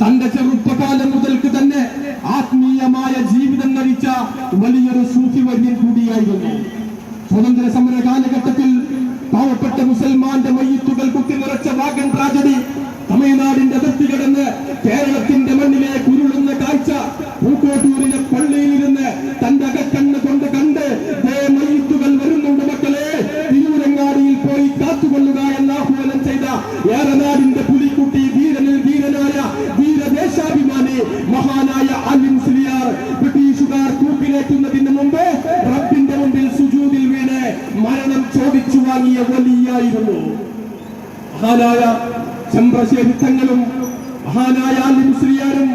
തന്റെ ചെറുപ്പകാലം മുതൽക്ക് തന്നെ ആത്മീയമായ ജീവിതം നയിച്ച വലിയൊരു സൂഫി വര്യൻ കൂടിയായിരുന്നു. സ്വതന്ത്ര സമര കാലഘട്ടത്തിൽ പാവപ്പെട്ട മുസൽമാന്റെ മയ്യത്തുകൾ കുത്തി നിറച്ച വാഗൻ ട്രാജഡി തമിഴ്നാടിന്റെ അതിർത്തി കടന്ന് കേരളത്തിന്റെ മണ്ണിലെ കുരുളുന്ന കാഴ്ച പൂക്കോട്ടൂരിലെ കൂപ്പിലേറ്റുന്നതിന് മുമ്പ് റബ്ബിന്റെ മുമ്പിൽ സുജൂദിൽ വീണ് മരണം ചോദിച്ചു വാങ്ങിയ വലിയായിരുന്നു. മഹാനായ ചെമ്പ്രശ്ശേരി തങ്ങളും മഹാനായ മുസ്ലിയാരും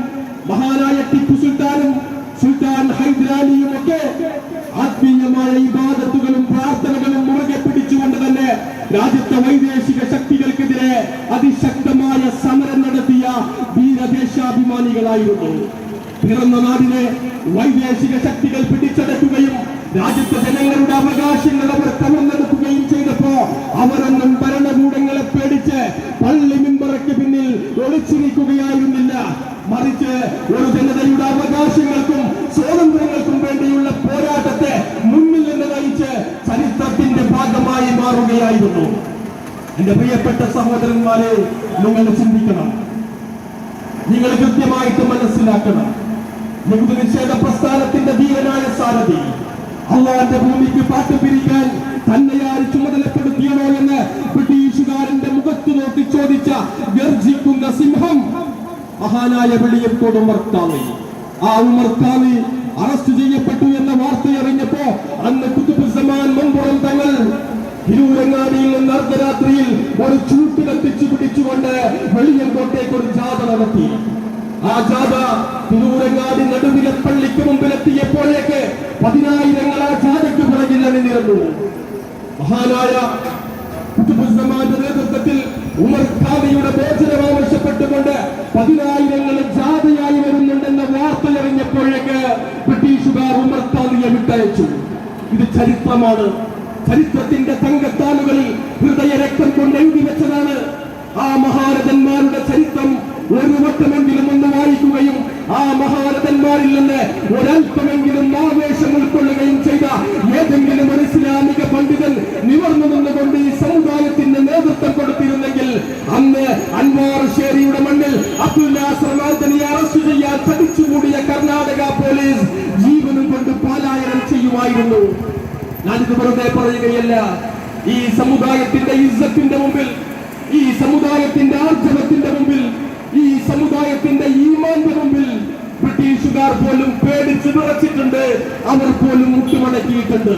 മഹാനായ ടിപ്പു സുൽത്താനും സുൽത്താൻ ഹൈദരാലിയും ഒക്കെ ആത്മീയമായ ഇബാദത്തുകളും പ്രാർത്ഥനകളും മുറുകെ പിടിച്ചുകൊണ്ട് തന്നെ രാജ്യത്തെ വൈദേശിക ശക്തികൾക്കെതിരെ അതിശക്തമായ സമരം നടത്തിയ വീരദേശാഭിമാനികളായിരുന്നു. പിറന്ന നാടിനെ വൈദേശിക ശക്തികൾ പിടിച്ചെടുക്കുകയും രാജ്യത്തെ ജനങ്ങളുടെ അവകാശങ്ങൾ അവർ കവർന്നെടുക്കുകയും ചെയ്തപ്പോ അവരൊന്നും ഭരണകൂടങ്ങളെ പേടിച്ച് പള്ളി മിമ്പറയ്ക്ക് പിന്നിൽ ഒളിച്ചു നിൽക്കുകയായിരുന്നില്ല മറിച്ച് ഒരു ജനതയുടെ അവകാശങ്ങൾക്കും സ്വാതന്ത്ര്യങ്ങൾക്കും വേണ്ടിയുള്ള പോരാട്ടത്തെ മുന്നിൽ നിന്ന് നയിച്ച് ചരിത്രത്തിന്റെ ഭാഗമായി മാറുകയായിരുന്നു. എന്റെ പ്രിയപ്പെട്ട സഹോദരന്മാരെ നിങ്ങൾ ചിന്തിക്കണം. നിങ്ങൾ കൃത്യമായിട്ട് മനസ്സിലാക്കണം. യഹൂദ നിഷേധ പ്രസ്ഥാനത്തിന്റെ ധീരനായ സാരഥി. അള്ളാന്റെ ഭൂമിക്ക് പാട്ട് പിരിക്കാൻ തന്നെ ചുമതലപ്പെടുത്തിയതോ എന്ന് ബ്രിട്ടീഷുകാരന്റെ മുഖത്ത് നോക്കി ചോദിച്ച ഗർജിക്കുന്ന സിംഹം മഹാനായ വെളിയത്തോട് ഉമർത്താമി. ആ ഉമർത്താമി അറസ്റ്റ് ചെയ്യപ്പെട്ടു എന്ന വാർത്ത അറിഞ്ഞപ്പോ അന്ന് കുത്തുബുസമാൻ മമ്പുറം തങ്ങൾ തിരൂരങ്ങാടിയിൽ നിന്ന് അർദ്ധരാത്രിയിൽ ഒരു ചൂട്ട് കത്തിച്ചു പിടിച്ചുകൊണ്ട് വെളിയങ്കോട്ടേക്ക് ഒരു ജാഥ നടത്തി. ആ ജാഥ തിരൂരങ്ങാടി നടുവിലെ പള്ളിക്ക് മുമ്പിലെത്തിയപ്പോഴേക്ക് പതിനായിരങ്ങൾ ആ ജാഥയ്ക്ക് പുറകിൽ അണിനിരന്നു മഹാനായ നേതൃത്വത്തിൽ ഉമർ ഖാദിയുടെ മോചനം ആവശ്യപ്പെട്ടുകൊണ്ട് പതിനായിരങ്ങൾ ജാഥയായി വരുന്നുണ്ടെന്ന വാർത്ത അറിഞ്ഞപ്പോഴേക്ക് ബ്രിട്ടീഷുകാർ ഉമർ ഖാദിയെ വിട്ടയച്ചു. ഇത് ചരിത്രമാണ്. ചരിത്രത്തിന്റെ തങ്കത്താലുകളിൽ ഹൃദയ രക്തം കൊണ്ട് എഴുതി വെച്ചതാണ് ആ മഹാരഥന്മാരുടെ ചരിത്രം. ഒരു വട്ടമെങ്കിലും ഒന്ന് വായിക്കുകയും ആ മഹാരഥന്മാരിൽ നിന്ന് ഒരല്പമെങ്കിലും ആവേശം ഉൾക്കൊള്ളുകയും ചെയ്ത ഏതെങ്കിലും ഒരു ഇസ്ലാമിക പണ്ഡിതൻ നിവർന്നു നിന്നുകൊണ്ട് ഈ സമുദായത്തിന് നേതൃത്വം കൊടുത്തിരുന്നെങ്കിൽ അന്ന് അൻവാർ ഷേരിയുടെ മണ്ണിൽ അബ്ദുൽ നാസർ നാഥനെ അറസ്റ്റ് ചെയ്യാൻ പഠിച്ചുകൂടിയ കർണാടക പോലീസ് ജീവനും കൊണ്ട് പാലായനം ചെയ്യുമായിരുന്നു. ഞാനിത് വെറുതെ പറയുകയല്ല. ഈ സമുദായത്തിന്റെ ഇസ്സത്തിന്റെ മുമ്പിൽ ഈ സമുദായത്തിന്റെ സമുദായത്തിന്റെ ഈമാന്റെ മുമ്പിൽ ബ്രിട്ടീഷുകാർ പോലും പേടിച്ചു നിറച്ചിട്ടുണ്ട് അവർ പോലും മുട്ടുമടക്കിയിട്ടുണ്ട്.